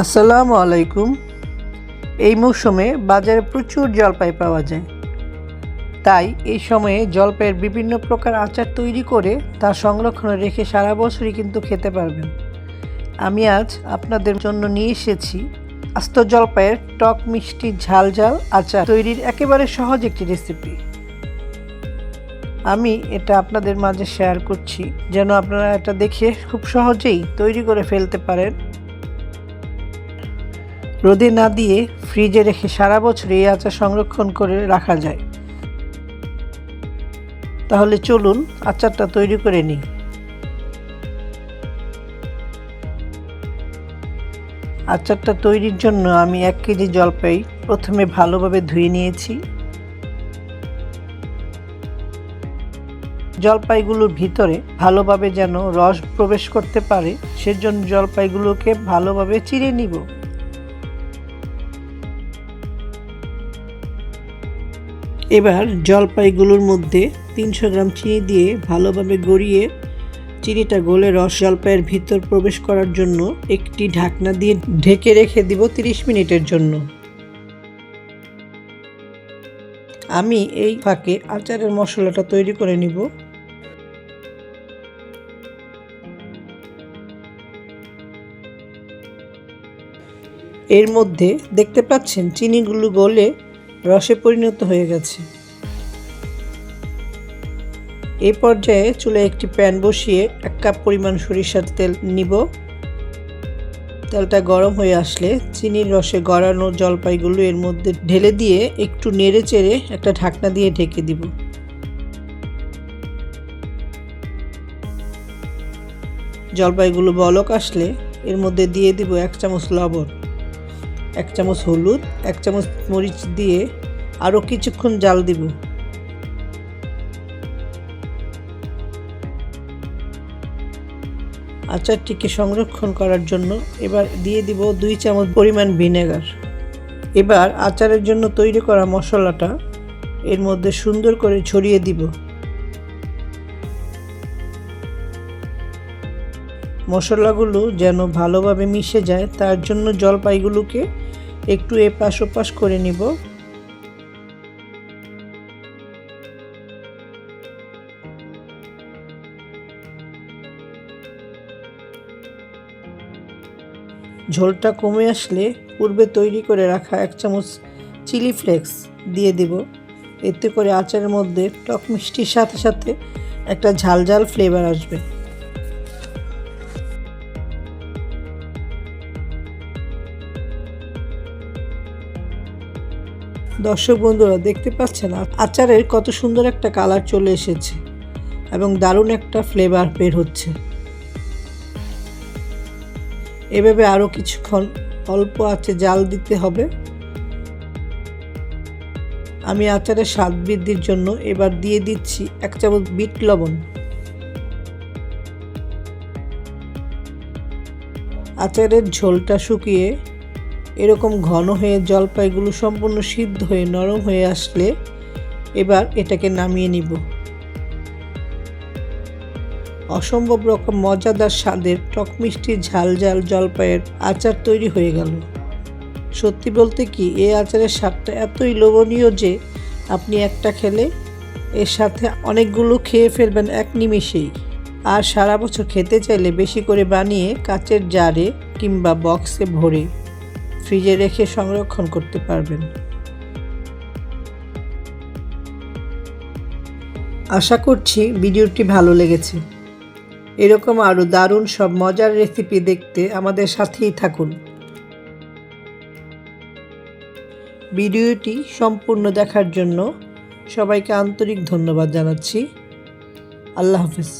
আসসালামু আলাইকুম। এই মৌসুমে বাজারে প্রচুর জলপাই পাওয়া যায়। তাই এই সময়ে জলপাইয়ের বিভিন্ন প্রকার আচার তৈরি করে তা সংরক্ষণে রেখে সারা বছরই কিন্তু খেতে পারবেন। আমি আজ আপনাদের জন্য নিয়ে এসেছি আস্ত জলপাইয়ের টক মিষ্টি ঝাল ঝাল আচার তৈরির একেবারে সহজ একটি রেসিপি আমি এটা আপনাদের মাঝে শেয়ার করছি। যেন আপনারা এটা দেখে খুব সহজেই তৈরি করে ফেলতে পারেন। রোদে না দিয়ে ফ্রিজে রেখে সারা বছর এই আচার সংরক্ষণ করে রাখা যায়। তাহলে চলুন আচারটা তৈরি করে নিই। আচারটা তৈরির জন্য আমি এক কেজি জলপাই প্রথমে ভালোভাবে ধুয়ে নিয়েছি। জলপাইগুলোর ভিতরে ভালোভাবে যেন রস প্রবেশ করতে পারে, সেজন্য জলপাইগুলোকে ভালোভাবে চিড়ে নিব। এবার জলপাইগুলোর মধ্যে তিনশো গ্রাম চিনি দিয়ে ভালোভাবে গড়িয়ে চিনিটা গলে রস জলপাইয়ের ভিতর প্রবেশ করার জন্য একটি ঢাকনা দিয়ে ঢেকে রেখে দিব তিরিশ মিনিটের জন্য। আমি এই ফাঁকে আচারের মশলাটা তৈরি করে নিব। এর মধ্যে দেখতে পাচ্ছেন, চিনিগুলো গলে রসে পরিণত হয়ে গেছে। এই পর্যায়ে চুলে একটি প্যান বসিয়ে এক কাপ পরিমাণ সরিষার তেল নিব। তেলটা গরম হয়ে আসলে চিনির রসে গড়ানো জলপাইগুলো এর মধ্যে ঢেলে দিয়ে একটু নেড়ে চেড়ে একটা ঢাকনা দিয়ে ঢেকে দিব। জলপাইগুলো বলক আসলে এর মধ্যে দিয়ে দিব এক চামচ লবণ। এক চামচ হলুদ, এক চামচ মরিচ দিয়ে আরও কিছুক্ষণ জাল দিব। আচারটিকে সংরক্ষণ করার জন্য এবার দিয়ে দিব দুই চামচ পরিমাণ ভিনেগার। এবার আচারের জন্য তৈরি করা মশলাটা এর মধ্যে সুন্দর করে ছড়িয়ে দিব। মশলাগুলো যেন ভালোভাবে মিশে যায়, তার জন্য জলপাইগুলোকে একটু এপাশ ওপাশ করে নিব। ঝোলটা কমে আসলে পূর্বে তৈরি করে রাখা এক চামচ চিলি ফ্লেক্স দিয়ে দেব। এতে করে আচারের মধ্যে টক মিষ্টির সাথে সাথে একটা ঝাল ঝাল ফ্লেভার আসবে। দর্শক বন্ধুরা দেখতে পাচ্ছেন আচারের কত সুন্দর একটা কালার চলে এসেছে এবং দারুণ একটা ফ্লেভার বের হচ্ছে। এভাবে আরও কিছুক্ষণ অল্প আছে জাল দিতে হবে। আমি আচারের স্বাদ বৃদ্ধির জন্য এবার দিয়ে দিচ্ছি এক চামচ বিট লবণ। আচারের ঝোলটা শুকিয়ে এরকম ঘন হয়ে জলপাইগুলো সম্পূর্ণ সিদ্ধ হয়ে নরম হয়ে আসলে এবার এটাকে নামিয়ে নিব। অসম্ভব রকম মজাদার স্বাদের টক মিষ্টি ঝাল ঝাল জলপাইয়ের আচার তৈরি হয়ে গেল। সত্যি বলতে কি এই আচারের স্বাদটা এতই লোভনীয় যে আপনি একটা খেলে এর সাথে অনেকগুলো খেয়ে ফেলবেন এক নিমিষেই। আর সারা বছর খেতে চাইলে বেশি করে বানিয়ে কাচের জারে কিংবা বক্সে ভরে ফ্রিজে রেখে সংরক্ষণ করতে পারবেন। আশা করছি ভিডিওটি ভালো লেগেছে। এরকম আরও দারুণ সব মজার রেসিপি দেখতে আমাদের সাথেই থাকুন। ভিডিওটি সম্পূর্ণ দেখার জন্য সবাইকে আন্তরিক ধন্যবাদ জানাচ্ছি। আল্লাহ হাফিজ।